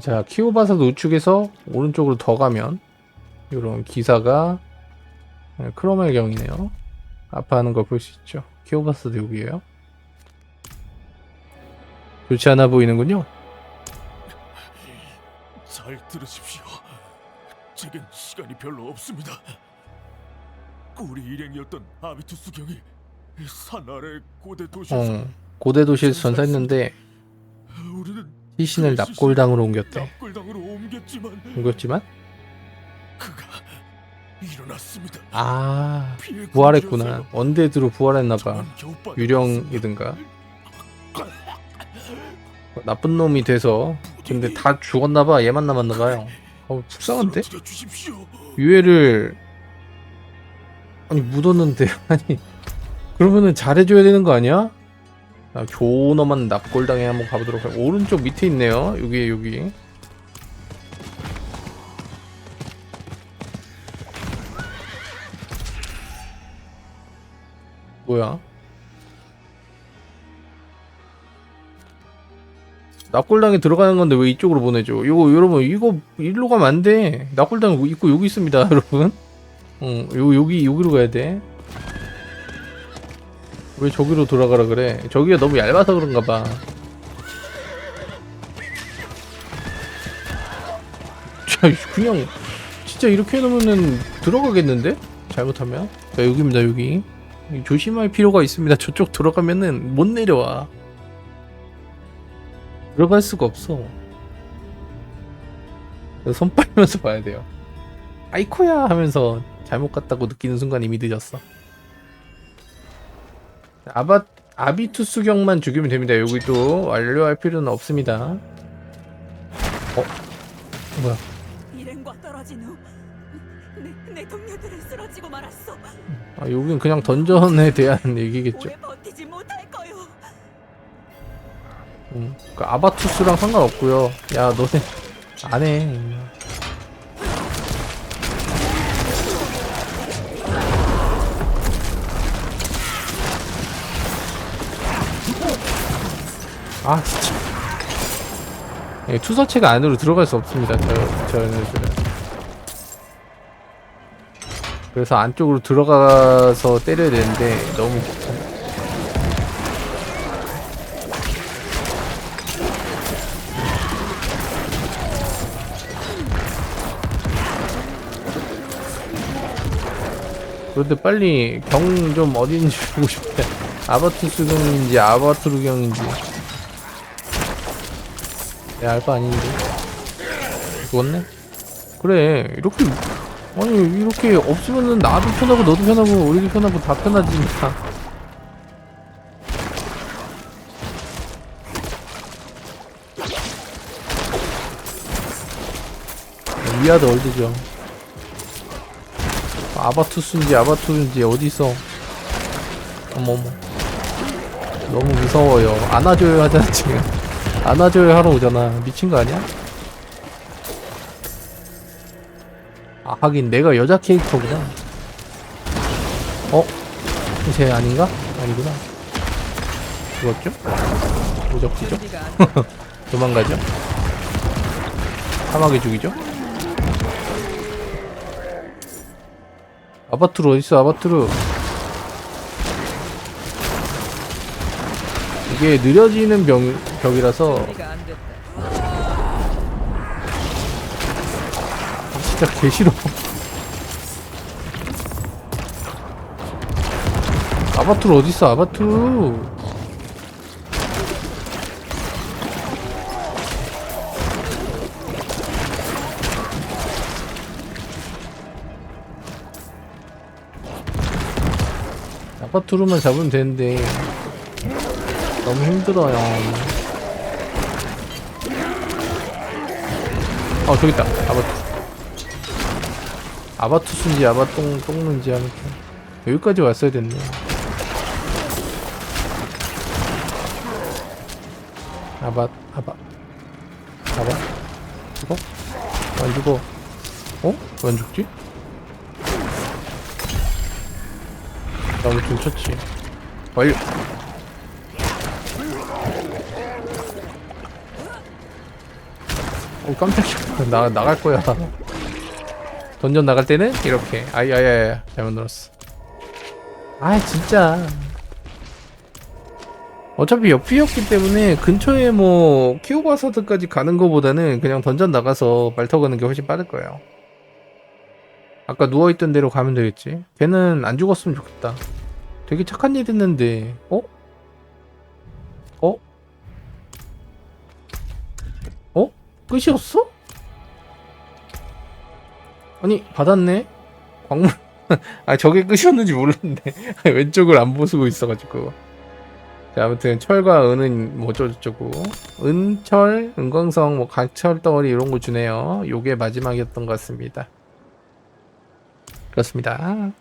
자 키오바사도 우측에서 오른쪽으로 더 가면 이런 기사가 네, 크로멜 경이네요 아파하는 걸 볼 수 있죠 키오바사도 여기에요 좋지 않아 보이는군요 잘 들으십시오. 제겐 시간이 별로 없습니다. 꿀이 일행이었던 아비투스 경이 산 아래 고대 도시에서 어 고대 도시에서 전사했는데 시신을 납골당으로 옮겼대 납골당으로 옮겼지만 옮겼지만 그가 일어났습니다. 아 피해 부활했구나. 언데드로 부활했나봐 겨우. 유령이든가 나쁜 놈이 돼서 근데 다 죽었나봐 얘만 남았나봐요 어 불쌍한데? 쓰러뜨려 주십시오. 유해를 아니 묻었는데 아니 그러면은 잘해줘야 되는 거 아니야? 아, 조너만 납골당에 한번 가보도록 할 오른쪽 밑에 있네요 여기 여기 뭐야? 납골당에 들어가는 건데 왜 이쪽으로 보내줘? 이거 여러분 이거 일로 가면 안 돼. 납골당 있고 여기 있습니다, 여러분. 어, 요 여기 여기로 가야 돼. 왜 저기로 돌아가라 그래? 저기가 너무 얇아서 그런가 봐. 자, 그냥 진짜 이렇게 해놓으면은 들어가겠는데? 잘못하면? 자, 여기입니다, 여기. 조심할 필요가 있습니다. 저쪽 들어가면은 못 내려와. 들어갈 수가 없어. 손 빨면서 봐야 돼요. 아이코야 하면서 잘못 갔다고 느끼는 순간 이미 늦었어. 아바 아비투스경만 죽이면 됩니다. 여기 또 완료할 필요는 없습니다. 어? 뭐야? 일행과 떨어진 후 내, 내 동료들은 쓰러지고 말았어. 아, 여긴 그냥 던전에 대한 얘기겠죠. 오래 버티지 못할 거요. 음, 그 아바투스랑 상관없고요. 야, 너네 안 해. 아, 진짜. 예, 투서체가 안으로 들어갈 수 없습니다. 저, 저 얘네들은. 그래서 안쪽으로 들어가서 때려야 되는데 너무 귀찮아. 그런데 빨리 경 좀 어딘지 보고 싶다. 아바투스 경인지 아바투르 경인지. 내 알바 아닌데. 죽었네? 그래, 이렇게, 아니, 이렇게 없으면은 나도 편하고 너도 편하고 우리도 편하고 다 편하지. 위아드 월드죠. 아바투스인지 아바투인지 어디 있어? 어머머. 너무 무서워요. 안아줘요 하잖아 지금. 안아줘요 하러 오잖아. 미친 거 아니야? 아 하긴 내가 여자 캐릭터구나. 어? 쟤 아닌가? 아니구나. 죽었죠? 무적지죠? 도망가죠? 사막에 죽이죠? 아바투르 어딨어 아바투르 이게 느려지는 병, 벽이라서. 진짜 개 싫어. 아바투르 어딨어 아바투르 아바투르만 잡으면 되는데. 너무 힘들어요. 어 저기 있다 아바투. 아바투스인지 아바똥 똥는지 아무튼 여기까지 왔어야 됐네. 아바 아바 아바 죽어? 안 죽어? 어? 왜 안 죽지? 너무 좀 쳤지. 완료. 어 깜짝이야. 나 나갈 거야. 던전 나갈 때는 이렇게. 아야야야 잘못 눌렀어. 아 진짜. 어차피 옆이었기 때문에 근처에 뭐 키오바사드까지 가는 거보다는 그냥 던전 나가서 말터 가는 게 훨씬 빠를 거예요. 아까 누워있던 대로 가면 되겠지? 걔는 안 죽었으면 좋겠다. 되게 착한 일 했는데. 어? 어? 끝이었어? 아니 받았네? 광물. 아 저게 끝이었는지 몰랐네. 왼쪽을 안 보수고 있어가지고. 자 아무튼 철과 은은 뭐 어쩌고저쩌고. 은철 은광성 뭐 각철 덩어리 이런 거 주네요. 요게 마지막이었던 것 같습니다. 그렇습니다